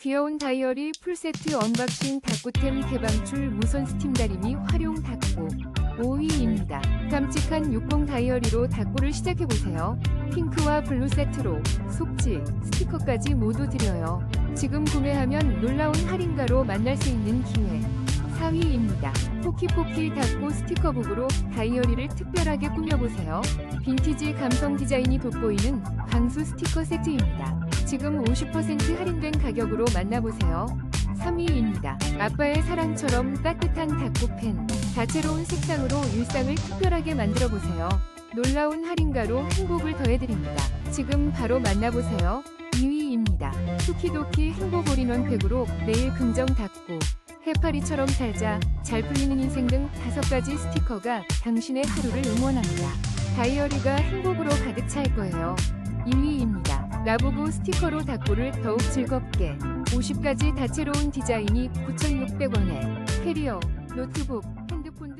귀여운 다이어리 풀세트 언박싱 닭구템 개방출 무선 스팀 다리미 활용 닭구 5위입니다. 깜찍한 60 다이어리로 닭구를 시작해보세요. 핑크와 블루 세트로 속지, 스티커까지 모두 드려요. 지금 구매하면 놀라운 할인가로 만날 수 있는 기회. 4위입니다. 포키포키 닭구 스티커북으로 다이어리를 특별하게 꾸며보세요. 빈티지 감성 디자인이 돋보이는 방수 스티커 세트입니다. 지금 50% 할인된 가격으로 만나보세요. 3위입니다. 아빠의 사랑처럼 따뜻한 닭구펜. 다채로운 색상으로 일상을 특별하게 만들어보세요. 놀라운 할인가로 행복을 더해드립니다. 지금 바로 만나보세요. 2위입니다. 쿠키도키 행복 올인원 팩으로 내일 긍정 닭구. 해파리처럼 살자, 잘 풀리는 인생 등 다섯 가지 스티커가 당신의 하루를 응원합니다. 다이어리가 행복으로 가득 찰 거예요. 2위입니다. 나보고 스티커로 닭구를 더욱 즐겁게 50가지 다채로운 디자인이 9,600원에. 캐리어, 노트북, 핸드폰